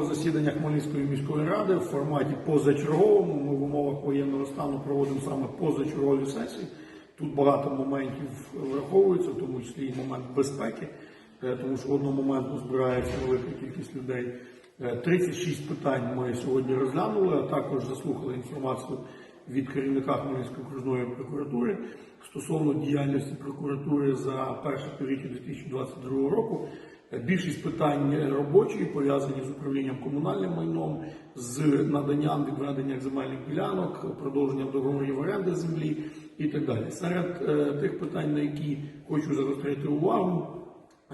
чергове засідання Хмельницької міської ради в форматі позачерговому. Ми в умовах воєнного стану проводимо саме позачергові сесії. Тут багато моментів враховується, в тому числі і момент безпеки, е, тому що одномоментно збирається велика кількість людей. Е, 36 питань ми сьогодні розглянули, а також заслухали інформацію від керівника Хмельницької окружної прокуратури стосовно діяльності прокуратури за перше півріччя 2022 року. Більшість питань робочі пов'язані з управлінням комунальним майном, з наданням відведення земельних ділянок, продовженням договорів оренди землі і так далі. Серед е, тих питань, на які хочу загострити увагу,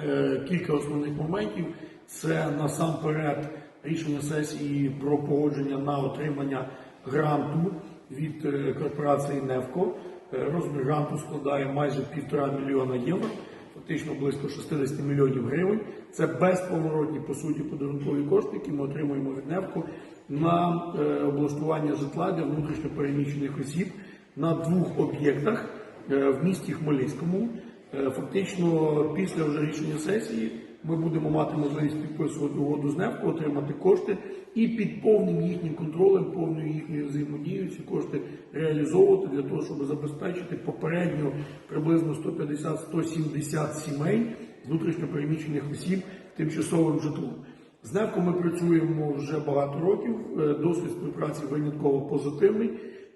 Е, кілька основних моментів. Це насамперед рішення сесії про погодження на отримання гранту від е, корпорації Невко. Розмір гранту складає майже півтора мільйона євро, фактично близько 60 мільйонів гривень. Це безповоротні по суті подарункові кошти, які ми отримуємо від НЕПКО на е, облаштування житла для внутрішньо переміщених осіб на двох об'єктах е, в місті Хмельницькому. Е, Фактично, після вже рішення сесії ми будемо мати можливість підписувати угоду з НЕФКО, отримати кошти і під повним їхнім контролем, повною їхньою взаємодією ці кошти реалізовувати для того, щоб забезпечити попередньо приблизно 150-170 сімей внутрішньо переміщених осіб тимчасовим житлом. З НЕФКО ми працюємо вже багато років. Е, Досвід співпраці винятково позитивний.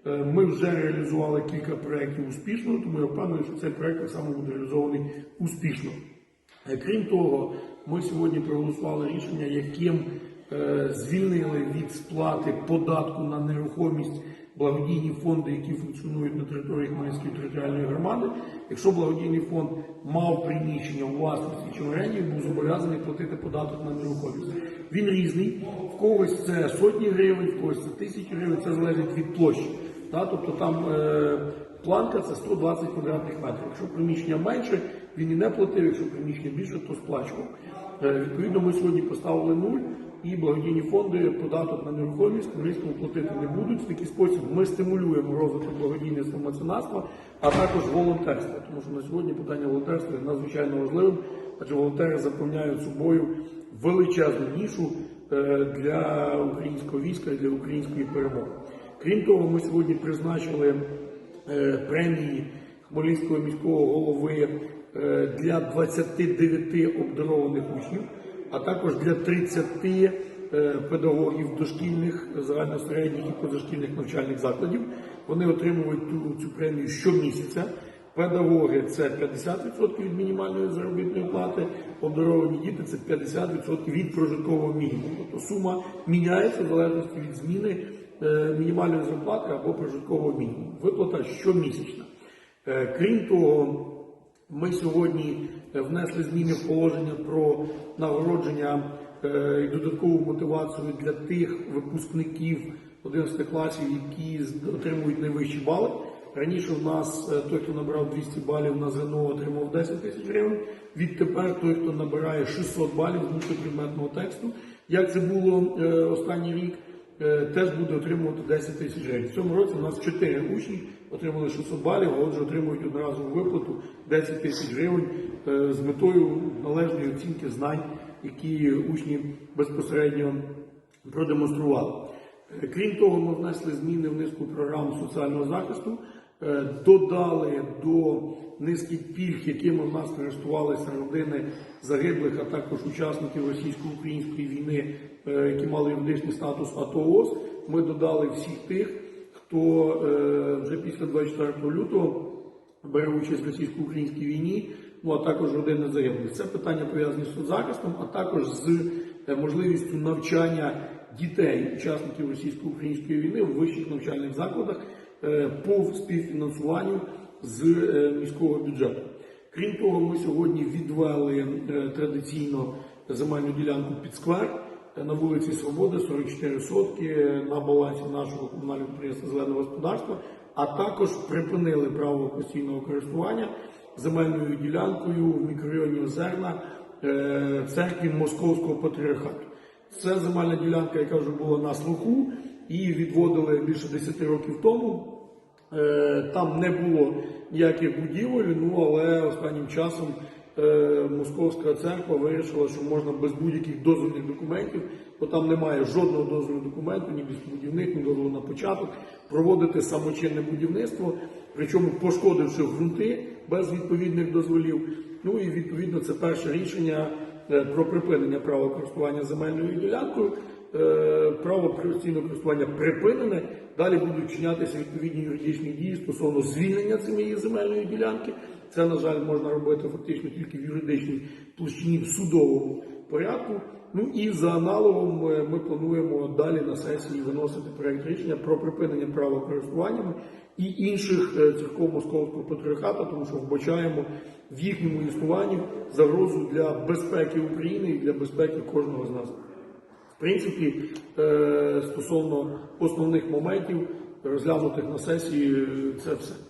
Е, Ми вже реалізували кілька проєктів успішно, тому я впевнений, що цей проєкт само буде реалізований успішно. Е, Крім того, ми сьогодні проголосували рішення, яким е, звільнили від сплати податку на нерухомість благодійні фонди, які функціонують на території Хмельницької територіальної громади. Якщо благодійний фонд мав приміщення у власності чи оренді, був зобов'язаний платити податок на нерухомість. Він різний. В когось це сотні гривень, в когось це тисячі гривень. Це залежить від площі. Тобто там е, планка це 120 квадратних метрів. Якщо приміщення менше, він і не платив. Якщо приміщення більше, то сплачував. Е, відповідно, ми сьогодні поставили нуль. І благодійні фонди податок на нерухомість Хмельницькому платити не будуть. В такий спосіб ми стимулюємо розвиток благодійництва меценатства, а також волонтерства. Тому що на сьогодні питання волонтерства є надзвичайно важливим, адже волонтери заповняють собою величезну нішу е, для українського війська і для української перемоги. Крім того, ми сьогодні призначили е, премії Хмельницького міського голови для 29 обдарованих учнів, а також для 30 е, педагогів дошкільних, загальносередніх і позашкільних навчальних закладів. Вони отримують цю премію щомісяця. Педагоги це 50% від мінімальної заробітної плати, обдаровані діти це 50% від прожиткового мінімуму. Тобто сума міняється в залежності від зміни е, мінімальної зарплати або прожиткового мінімуму. Виплата щомісячна. Е, Крім того, ми сьогодні е, внесли зміни в положення про нагородження е, і додаткову мотивацію для тих випускників 11 класів, які отримують найвищі бали. Раніше в нас е, той, хто набрав 200 балів на ЗНО, отримав 10 тисяч гривень. Відтепер той, хто набирає 600 балів з внутріпредметного тексту, як це було останній рік, теж буде отримувати 10 тисяч гривень. В цьому році у нас 4 учні отримали 600 балів, а отже отримують одразу виплату 10 тисяч гривень е, з метою належної оцінки знань, які учні безпосередньо продемонстрували. Е, Крім того, ми внесли зміни в низку програм соціального захисту, е, додали до низки пільг, якими в нас користувалися родини загиблих, а також учасників російсько-української війни, які мали юридичний статус АТО ООС. Ми додали всіх тих, хто е, вже після 24 лютого бере участь в російсько-українській війні, ну а також родини загиблих. Це питання пов'язані з соцзахистом, а також з е, можливістю навчання дітей, учасників російсько-української війни в вищих навчальних закладах е, по співфінансуванню з міського бюджету. Крім того, ми сьогодні відвели традиційно земельну ділянку під сквер на вулиці Свободи 44 сотки на балансі нашого комунального підприємства зеленого господарства, а також припинили право постійного користування земельною ділянкою в мікрорайоні Озерна е, церкві Московського патріархату. Це земельна ділянка, яка вже була на слуху, її відводили більше 10 років тому. Е, Там не було ніяких будівель, ну але останнім часом Московська церква вирішила, що можна без будь-яких дозвільних документів, бо там немає жодного дозвільного документу, ні будівник, ні дозволу на початок, проводити самочинне будівництво, причому пошкодивши ґрунти без відповідних дозволів. Ну і відповідно це перше рішення е, про припинення права користування земельною ділянкою. Е, Право постійного користування припинене. Далі будуть вчинятися відповідні юридичні дії стосовно звільнення цієї земельної ділянки. Це, на жаль, можна робити фактично тільки в юридичній площині в судовому порядку. Ну і за аналогом е, ми плануємо далі на сесії виносити проект рішення про припинення права користування і інших е, церков Московського патріархату, тому що вбачаємо в їхньому існуванні загрозу для безпеки України і для безпеки кожного з нас. В принципі, е, стосовно основних моментів, розглянутих на сесії, це все.